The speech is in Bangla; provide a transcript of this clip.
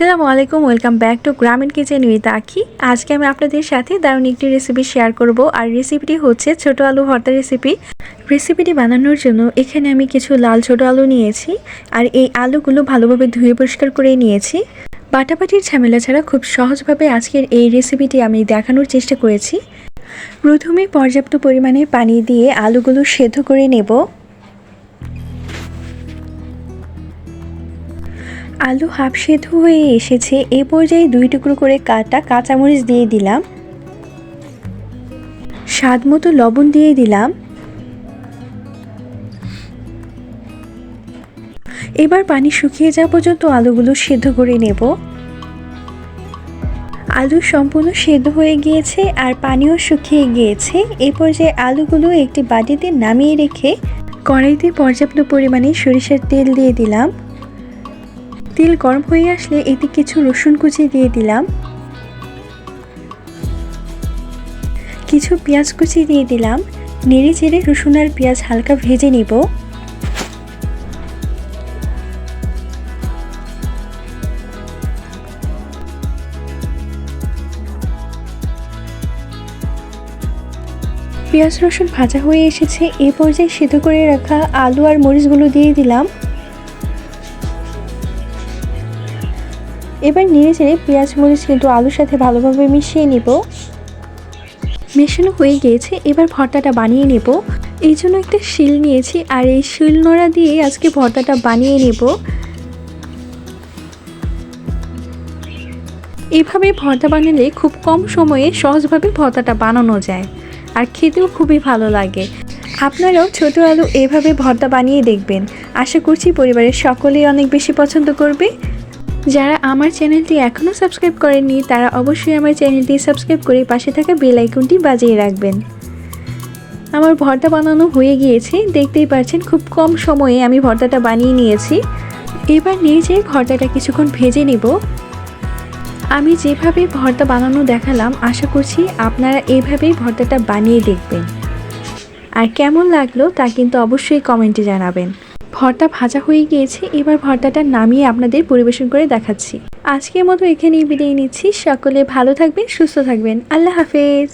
আসসালামু আলাইকুম, welcome back to Grameen kitchen with Akhi. আজকে আমি আপনাদের সাথে দারুণ একটি রেসিপি শেয়ার করব। আর রেসিপিটি হচ্ছে ছোট আলু ভর্তা রেসিপি রেসিপিটি বানানোর জন্য এখানে আমি কিছু লাল ছোট আলু নিয়েছি আর এই আলুগুলো ভালোভাবে ধুয়ে পরিষ্কার করে নিয়েছি। বাটাবাটির ঝামেলা ছাড়া খুব সহজভাবে আজকের এই রেসিপিটি আমি দেখানোর চেষ্টা করেছি। প্রথমে পর্যাপ্ত পরিমাণে পানি দিয়ে আলুগুলো সেদ্ধ করে নেব। আলু হাফ সেদ্ধ হয়ে এসেছে, এ পর্যায়ে দুই টুকরো করে কাটা কাঁচামরিচ দিয়ে দিলাম। স্বাদ মতো লবণ দিয়ে দিলাম। এবার পানি শুকিয়ে যাওয়া পর্যন্ত আলুগুলো সেদ্ধ করে নেব। আলু সম্পূর্ণ সেদ্ধ হয়ে গিয়েছে আর পানিও শুকিয়ে গিয়েছে। এই পর্যায়ে আলুগুলো একটি বাটিতে নামিয়ে রেখে কড়াইতে পর্যাপ্ত পরিমাণে সরিষার তেল দিয়ে দিলাম। তেল গরম হয়ে আসলে এতে কিছু রসুন কুচি দিয়ে দিলাম। কিছু পেঁয়াজ কুচি দিয়ে দিলাম। নেড়ে চেড়ে রসুন আর পেঁয়াজ হালকা ভেজে নিব। পেঁয়াজ রসুন ভাজা হয়ে এসেছে। এ পর্যায়ে সেদ্ধ করে রাখা আলু আর মরিচগুলো দিয়ে দিলাম। এবার নেড়ে চেড়ে পেঁয়াজ, মরিচ কিন্তু আলুর সাথে ভালোভাবে মিশিয়ে নিব। মেশানো হয়ে গিয়েছে, এবার ভর্তাটা বানিয়ে নেব। এই জন্য একটা শিল নিয়েছি আর এই শিল নোড়া দিয়ে আজকে ভর্তাটা বানিয়ে নেব। এভাবে ভর্তা বানালে খুব কম সময়ে সহজভাবে ভর্তাটা বানানো যায় আর খেতেও খুবই ভালো লাগে। আপনারাও ছোট আলু এভাবে ভর্তা বানিয়ে দেখবেন। আশা করছি পরিবারের সকলেই অনেক বেশি পছন্দ করবে। যারা আমার চ্যানেলটি এখনও সাবস্ক্রাইব করেননি, তারা অবশ্যই আমার চ্যানেলটি সাবস্ক্রাইব করে পাশে থাকা বেল আইকনটি বাজিয়ে রাখবেন। আমার ভর্তা বানানো হয়ে গিয়েছে, দেখতেই পাচ্ছেন খুব কম সময়ে আমি ভর্তাটা বানিয়ে নিয়েছি। এবার নিয়ে যেয়ে ভর্তাটা কিছুক্ষণ ভেজে নেব। আমি যেভাবে ভর্তা বানানো দেখালাম, আশা করছি আপনারা এইভাবেই ভর্তাটা বানিয়ে দেখবেন। আর কেমন লাগল তা কিন্তু অবশ্যই কমেন্টে জানাবেন। ভর্তা ভাজা হয়ে গিয়েছে, এবার ভর্তাটা নামিয়ে আপনাদের পরিবেশন করে দেখাচ্ছি। আজকের মতো এখানেই বিদায় নিচ্ছি। সকলে ভালো থাকবেন, সুস্থ থাকবেন। আল্লাহ হাফেজ।